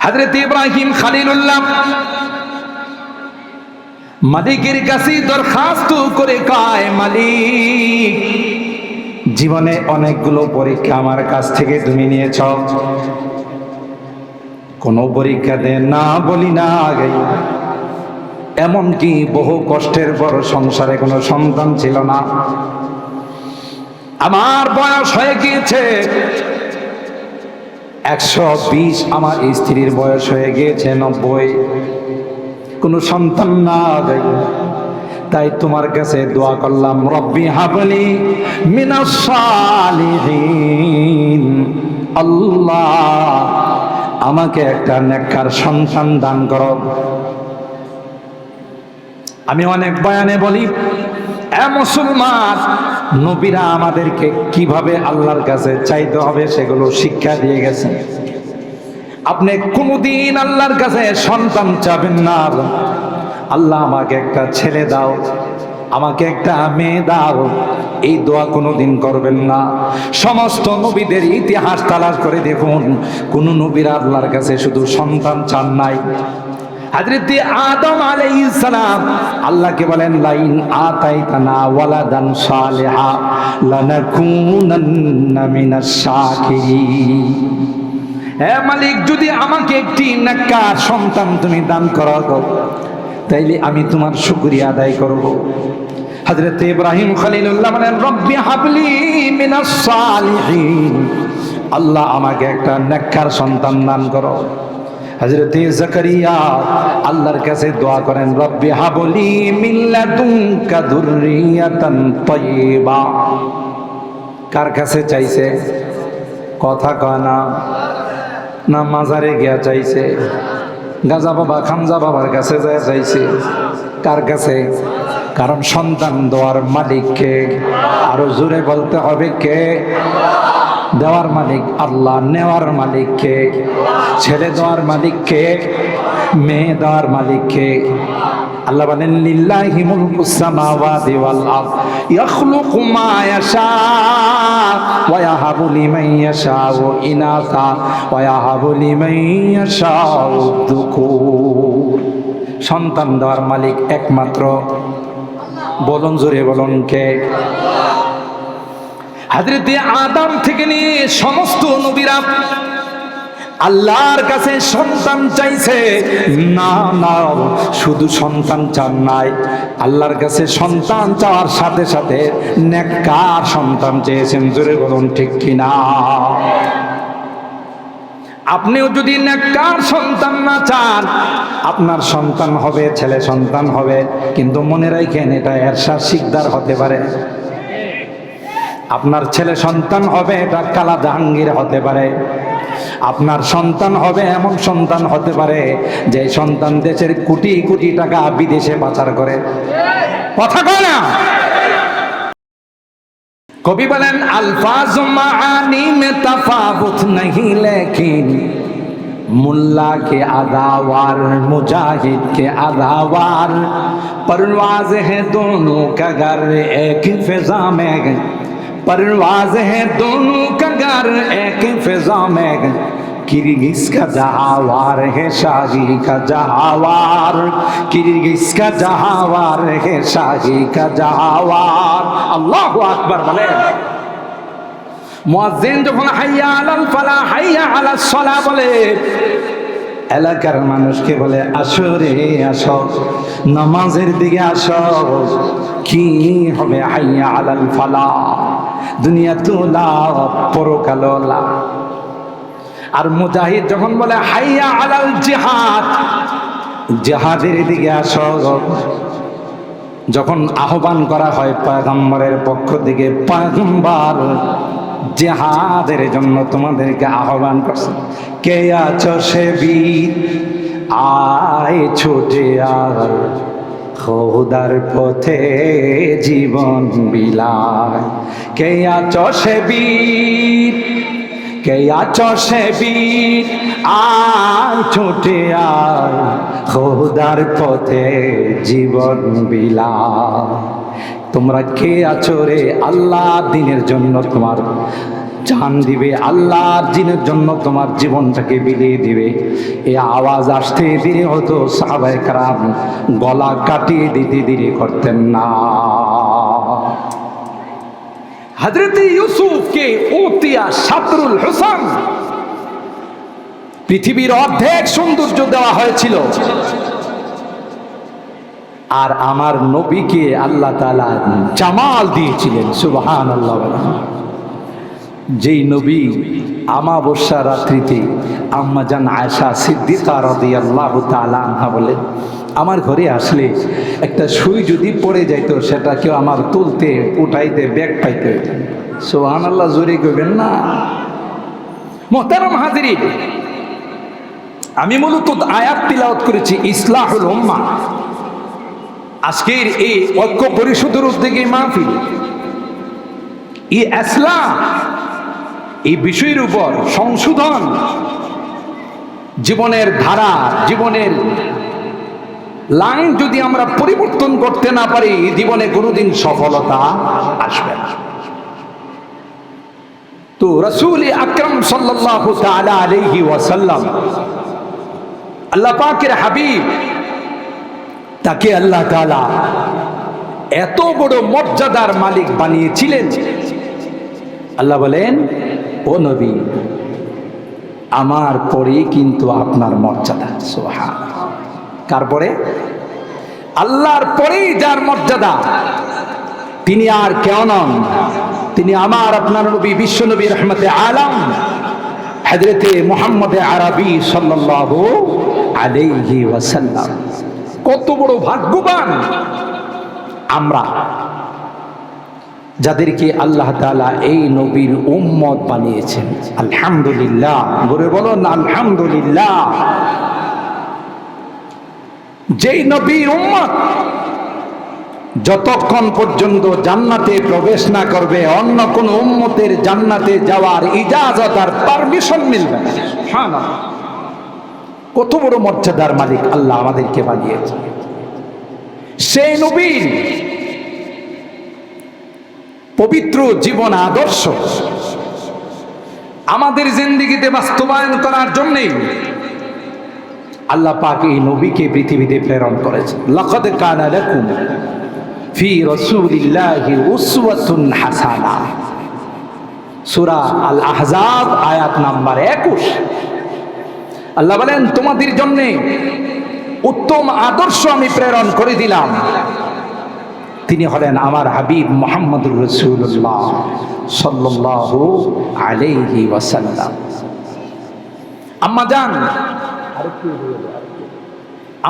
হজরত ইব্রাহিম খালিলুল্লাহ মালিকের কাছে দরখাস্ত করে কায়, মালিক, জীবনে অনেকগুলো পরীক্ষা আমার কাছ থেকে তুমি নিয়েছ। কোনো পরীক্ষা দে না বলি না আগে। এমনকি বহু কষ্টের পর সংসারে কোনো সন্তান ছিল না। আমার বয়স হয়ে গিয়েছে। একশো বিশ আমার স্ত্রীর বয়স হয়ে গিয়েছে, নব্বই। কোনো সন্তান না তাই তোমার কাছে দোয়া করলাম, রব্বি হাবলি মিনাস সালিহিন। আল্লাহ, আমাকে একটা নেককার সন্তান দান করো। আমি অনেক বয়ানে বলি, এ মুসলমান নবীরা আমাদেরকে কীভাবে আল্লাহর কাছে চাইতে হবে সেগুলো শিক্ষা দিয়ে গেছেন আপনি কোনোদিন আল্লাহর কাছে সন্তান চাবেন না। আল্লাহ আমাকে একটা ছেলে দাও, আমাকে একটা মেয়ে দাও, এই দোয়া কোনোদিন করবেন না। সমস্ত নবীদের ইতিহাস তালাশ করে দেখুন, কোন নবীরা আল্লাহর কাছে শুধু সন্তান চান নাই হাজরত আদম আলাইহিস সালাম আল্লাহকে বলেন, লাইন আতাইতানা ওয়ালাদান সালিহা লানাকুনান্না মিনাশ শাকিরিন। হে মালিক, যদি আমাকে একটি নাক্কার সন্তান তুমি দান করো তাইলে আমি তোমার শুকরিয়া আদায় করব। হযরত ইব্রাহিম খলিলুল্লাহ বলেন, রব্বি হাবলি মিনাস সালিহিন। আল্লাহ আমাকে একটা নেককার সন্তান দান করো। হযরত জাকারিয়া আল্লাহর কাছে দোয়া করেন, রব্বি হাবলি মিন লাদুনকা যুররিয়াতান তাইয়্যিবা কার কাছে চাইছে? কথা কয় না। না, মাজারে গিয়া চাইছে। গাজা বাবা খামজা বাবার কাছে যায় চাইছে। কার কাছে? কারণ সন্তান দেওয়ার মালিককে। আরও জোরে বলতে হবে কে? দেওয়ার মালিক আল্লাহ, নেওয়ার মালিককে। ছেলে দেওয়ার মালিককে, মেয়ে দেওয়ার মালিককে। আল্লাহ বলেন, লিল্লাহি মুলকুস সামাওয়াতি ওয়াল আরদ, ইয়াখলুকু মা ইয়াশা, ওয়া ইয়াহাবু লিমান ইয়াশাউ ইনাসা, ওয়া ইয়াহাবু লিমান ইয়াশাউ যুকুর সন্তান দেওয়ার মালিক একমাত্র। বলুন, জোরে বলুন কে? হাজরতে আদম থেকে নিয়ে সমস্ত নবীরা আল্লাহর কাছে সন্তান চাইছে। না না, শুধু সন্তান চান নাই। আল্লাহর কাছে সন্তান চাওয়ার সাথে সাথে নেককার সন্তান চেয়েছেন। জোরে বলুন, ঠিক কিনা? আপনিও যদি নেককার সন্তান না চান, আপনার সন্তান হবে, ছেলে সন্তান হবে। কিন্তু মনে রাখেন, এটা এরশাদ শিকদার হতে পারে। আপনার ছেলে সন্তান হবে এটা কালা জাহাঙ্গীর হতে পারে আপনার সন্তান হবে এমন সন্তান হতে পারে যে সন্তান দেশের কোটি কোটি টাকা বিদেশে পাচার করে কথা কয় না কবি বলেন আলফাজ মাআনি মে তফাবুত नहीं लेकिन मुल्ला के अदावार मुजाहिद के अदावार परवाज है दोनों का घर एक फिजा में परवाज है दोनों का घर एक फिजा में किर्गिस का जहावार है शाही का जहावार किर्गिस का जहावार है शाही का जहावार अल्लाह আকবার বলেন মুয়াজ্জিন যখন হাইয়া আলাল ফালা হাইয়া আলাস সালা বলে এলাকার মানুষকে বলে আসো রে আসো নামাজের দিকে আসো কি হবে হাইয়া আলাল ফালা দুনিয়া তোলা পরকালো লা আর মুজাহিদ যখন বলে, হাইয়া আলাল জিহাদ, জিহাদের দিকে আসো যখন আহ্বান করা হয় পয়গম্বরের পক্ষ থেকে পয়গম্বর, জেহাদের জন্য তোমাদেরকে আহ্বান করছে। কে আছো সে বীর? আয় ছোটে আর খোদার পথে জীবন বিলায়। কে আছো সে বীর? কে আছো সে বীর? আয় ছোটে আর খোদার পথে জীবন বিলায়। তোমরা কে আছো রে? আল্লাহ দিনের জন্য তোমার জান দিবে, আল্লাহর জিনের জন্য তোমার জীবনটাকে বিলিয়ে দিবে। এই আওয়াজ আসতে দেরি হতো সাহাবাই গলা কাটিয়ে দিতে দেরি করতেন না। হজরত ইউসুফকে ওতিয়া সাতরুল হোসেন পৃথিবীর অর্ধেক সৌন্দর্য দেওয়া হয়েছিল। আর আমার নবীকে আল্লাহ তালা জামাল দিয়েছিলেন সুবহান আল্লাহ যেই নবী আমাবস্যা রাত্রিতে আম্মা জান আয়সা সিদ্দিকা রদি আল্লাহ আনহা বলে, আমার ঘরে আসলে একটা সুই যদি পড়ে যাইতো, সেটা কেউ আমার তুলতে, উঠাইতে, ব্যাগ পাইতে সোহান আল্লাহ জোরে করবেন না। মোহতারাম হাজিরি আমি মূলত আয়াত তিলাওয়াত করেছি ইসলাহুল উম্মা। আজকের এই ঐক্য পরিষদের উদ্যোগে মাহফিল। ই ইসলাম এই বিষয়ের উপর সংশোধন জীবনের ধারা, জীবনের লাইন যদি আমরা পরিবর্তন করতে না পারি, জীবনে কোনোদিন সফলতা আসবে না। তো রসুল আকরম সাল্লাহ ওয়াসাল্লাম আল্লাহ পাকের হাবিব তাকে আল্লাহ তালা এত বড় মর্যাদার মালিক বানিয়েছিলেন। আল্লাহ বলেন ও নবী, আমার পরে কিন্তু আপনার মর্যাদা সোহা কার পরে? আল্লাহর পরেই যার মর্যাদা। তিনি আর কেউ নন। তিনি আমার আপনার নবী, বিশ্ব নবী রহমতে আলম হজরতে মোহাম্মদ আরবি সাল্লাল্লাহু আলাইহি ওয়াসাল্লাম। কত বড় ভাগ্যবান। আমরা যাদেরকে আল্লাহ তালা এই নবীর উম্মত বানিয়েছেন। আলহামদুলিল্লাহ। বলে বলুন আলহামদুলিল্লাহ। যেই নবীর উম্মত যতক্ষণ পর্যন্ত জান্নাতে প্রবেশ না করবে অন্য কোন উম্মতের জান্নাতে যাওয়ার ইজাজত আর পারমিশন মিলবে না। কত বড় মর্যাদার মালিক আল্লাহ আমাদেরকে বানিয়েছে সেই নবীর পবিত্র জীবন আদর্শ। আমাদের জিন্দিগিতে বাস্তবায়ন করার জন্যই আল্লাহ পাক এই নবীকে পৃথিবীতে প্রেরণ করেছে লকদ কানা লাকুম ফি রাসূলিল্লাহি উসওয়াতুন হাসানা। সূরা আল আহজাব আয়াত নাম্বার 21 আল্লাহ বলেন, তোমাদের জন্য উত্তম আদর্শ আমি প্রেরণ করে দিলাম। তিনি হলেন আমার হাবিব মোহাম্মদুর রসুল্লাহ সাল্লাহ আলাইহি ওয়াসাল্লাম। আম্মা জান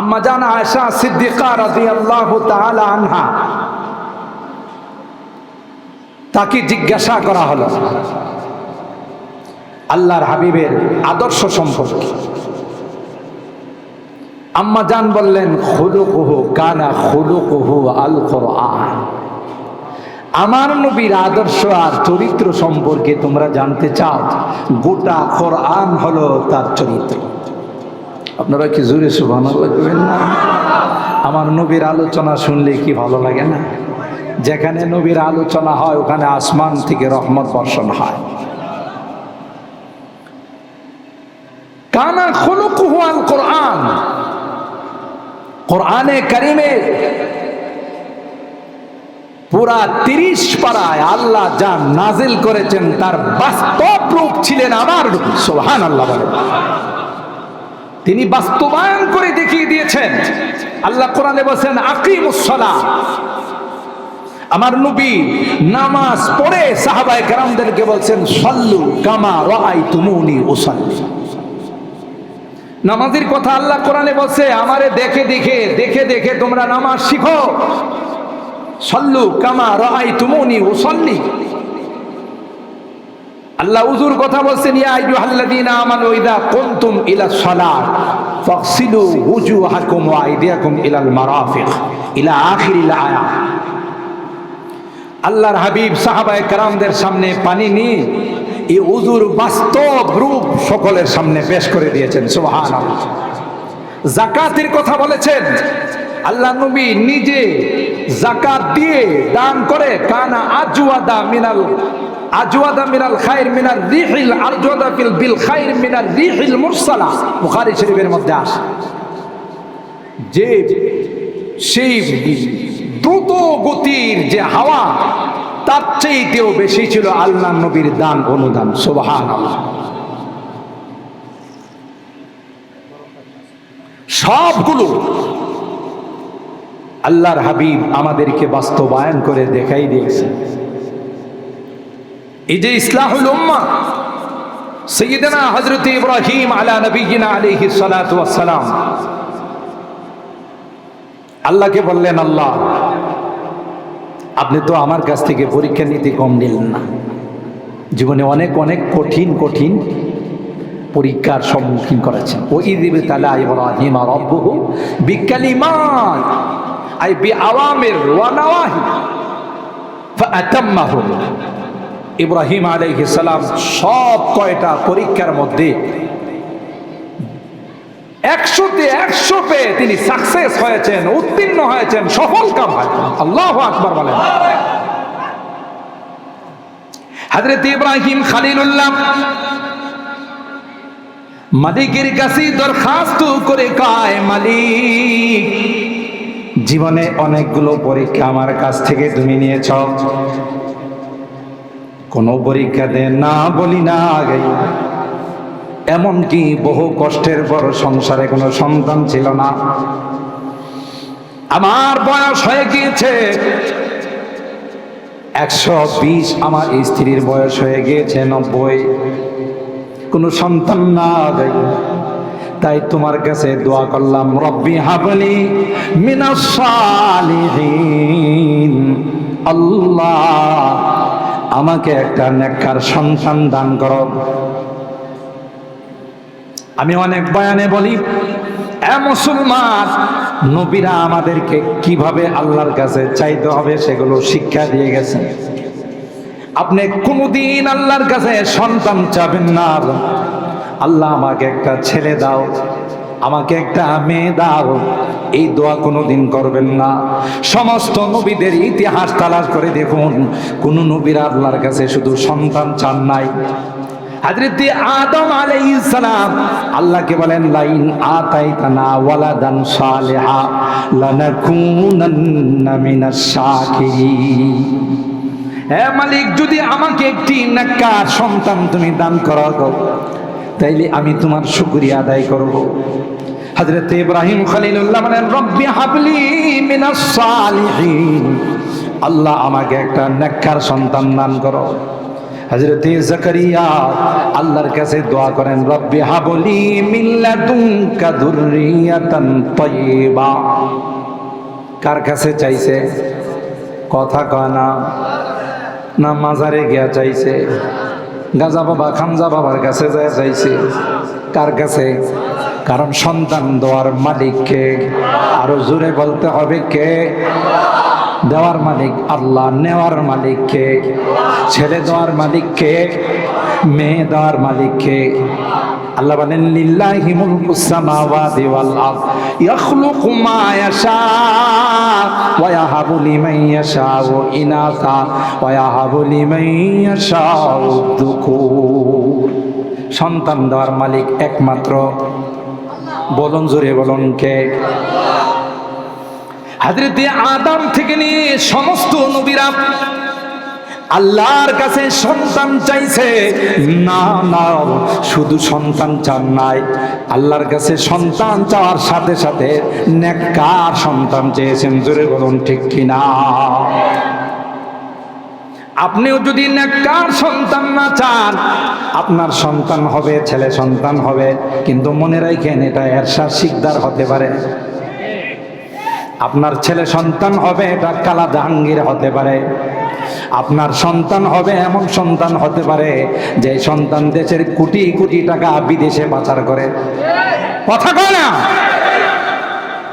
আম্মা জান আয়সা সিদ্দিকা রাদিয়াল্লাহু তাআলা আনহা, তাকে জিজ্ঞাসা করা হলো, আল্লাহর হাবিবের আদর্শ সম্পর্কে। আম্মা জান বললেন, খুলুকুহু কানা খুলুকুহু আল কোরআন আমার নবীর আদর্শ আর চরিত্র সম্পর্কে তোমরা জানতে চাও, গোটা কোরআন হলো তার চরিত্র। আপনারা কি জোরে সুবান লাগবেন না? আমার নবীর আলোচনা শুনলে কি ভালো লাগে না? যেখানে নবীর আলোচনা হয়, ওখানে আসমান থেকে রহমত বর্ষণ হয়। কানা খুলুকুহু আল কোরআন কোরআনে কারিমে পুরা তিরিশ পাড়ায় আল্লাহ যা নাজিল করেছেন তার বাস্তব রূপ ছিলেন আমার সোহান আল্লাহ তিনি বাস্তবায়ন করে দেখিয়ে দিয়েছেন। আল্লাহ কোরআনে বলছেন আকিমুসলা আমার নবী নামাজ পড়ে সাহাবায়ে কেরামদেরকে বলছেন, সল্লু কামা রাআই তুমুনি ওসাল্লি নামাজের কথা আল্লাহ কোরআনে বলছে, আমারে দেখে দেখে দেখে দেখে তোমরা নামাজ শিখো। সল্লু কামা রাই তুমুনি ও সল্লি আল্লাহ উজুর কথা বলছেন ইলা ইলা আল্লাহর হাবিব সাহাবায়ে কেরামদের সামনে পানি নিয়ে এই উজুর বাস্তব রূপ সকলের সামনে পেশ করে দিয়েছেন সুবহান জাকাতের কথা বলেছেন, আল্লাহ নবী নিজে জাকাত দিয়ে দান করে, কানা আজওয়াদা মিনাল আজওয়াদা মিনাল খাইর মিনার রিহিল, আজওয়াদা ফিল বিল খাইর মিনার রিহিল মুরসালা। বুখারী শরীফের মধ্যে আসে। যে, সেই দ্রুত গতির যে হাওয়া তার চাইতেও বেশি ছিল আল্লাহ নবীর দান অনুদান সুবহান সবগুলো আল্লাহর হাবিব আমাদেরকে বাস্তবায়ন করে দেখাই দিয়েছে। এই যে ইসলাহুল উম্মা, সৈয়দনা হজরত ইব্রাহিম আলা নবীনা সালাতু ওয়াসসালাম। আল্লাহকে বললেন, আল্লাহ আপনি তো আমার কাছ থেকে পরীক্ষা নিতে কম নিলেন না। জীবনে অনেক অনেক কঠিন কঠিন পরীক্ষার সম্মুখীন করেছেন। ও ইদিবে তালা ইব্রাহিম রব্বুহু বিকালিমাত আই বি আওয়ামির ওয়া নাওয়াহি ফাআতাম্মাহু। ইব্রাহিম আলাইহিস সালাম সব কয়টা পরীক্ষার মধ্যে একশোতে একশো পেয়ে তিনি সাকসেস হয়েছেন, উত্তীর্ণ হয়েছেন, সফল কাম আল্লাহ আকবার বলেন। হজরত ইব্রাহিম খালিলুল্লাহ মালিকের কাছে দরখাস্ত করে কায়, মালিক, জীবনে অনেকগুলো পরীক্ষা আমার কাছ থেকে তুমি নিয়েছ। কোনো পরীক্ষা দেন না বলি না আগে। এমনকি বহু কষ্টের পর সংসারে কোনো সন্তান ছিল না। আমার বয়স হয়ে গিয়েছে। একশো বিশ আমার স্ত্রীর বয়স হয়ে গিয়েছে, নব্বই। কোনো সন্তান না তাই তোমার কাছে দোয়া করলাম, রব্বি হাবলি মিনাস সালিহিন। আল্লাহ, আমাকে একটা নেককার সন্তান দান করো। আমি অনেক বয়ানে বলি, এ মুসলমান, নবীরা আমাদেরকে কীভাবে আল্লাহর কাছে চাইতে হবে সেগুলো শিক্ষা দিয়ে গেছেন আপনি কোনোদিন আল্লাহর কাছে সন্তান চাবেন না। আল্লাহ আমাকে একটা ছেলে দাও, আমাকে একটা মেয়ে দাও, এই দোয়া কোনোদিন করবেন না। সমস্ত নবীদের ইতিহাস তালাশ করে দেখুন, কোন নবীরা আল্লাহর কাছে শুধু সন্তান চান নাই। হাজরত আদম আলাইহিস সালাম আল্লাহকে বলেন, লাইন আতাইতানা ওয়ালাদান সালিহা লানাকুনান্না মিনাশ শাকিরিন। হে মালিক, যদি আমাকে একটি নাক্কার সন্তান তুমি দান করো তাইলে আমি তোমার শুকরিয়া আদায় করব। হযরত ইব্রাহিম খলিলুল্লাহ বলেন, রব্বি হাবলি মিনাস সালিহিন। আল্লাহ আমাকে একটা নেককার সন্তান দান করো। হযরত জাকারিয়া আল্লাহর কাছে দোয়া করেন, রব্বি হাবলি মিন লাদুনকা যুররিয়াতান তাইয়্যিবা কার কাছে চাইছে? কথা কয় না। না, মাজারে গিয়া চাইছে। গাজা বাবা খামজা বাবার কাছে যায় চাইছে। কার কাছে? কারণ সন্তান দেওয়ার মালিককে। আরও জোরে বলতে হবে কে? দেওয়ার মালিক আল্লাহ, নেওয়ার মালিককে ছেলে দেওয়ার মালিককে, মেয়ে দেওয়ার মালিককে। আল্লাহ বলেন, লিল্লাহি মুলকুস সামাওয়াতি ওয়াল আরদ, ইয়াখলুকু মা ইয়াশা, ওয়া ইয়াহাবু লিমান ইয়াশাউ ইনাসা, ওয়া ইয়াহাবু লিমান ইয়াশাউ সন্তান দেওয়ার মালিক একমাত্র। বলুন জোরে বলুন কে? হাজরতে আদম থেকে নিয়ে সমস্ত নবীরা আল্লাহর কাছে সন্তান চাইছে। না না, শুধু সন্তান চান নাই। আল্লাহর কাছে সন্তান চাওয়ার সাথে সাথে নেককার সন্তান চেয়েছেন। জোরে বলুন, ঠিক কিনা? আপনিও যদি নেককার সন্তান না চান, আপনার সন্তান হবে, ছেলে সন্তান হবে। কিন্তু মনে রাখেন, এটা এরশাদ শিকদার হতে পারে। আপনার ছেলে সন্তান হবে, এটা কালা জাহাঙ্গীর হতে পারে। আপনার সন্তান হবে, এমন সন্তান হতে পারে, যে সন্তান দেশের কোটি কোটি টাকা বিদেশে পাচার করে। কথা কয় না?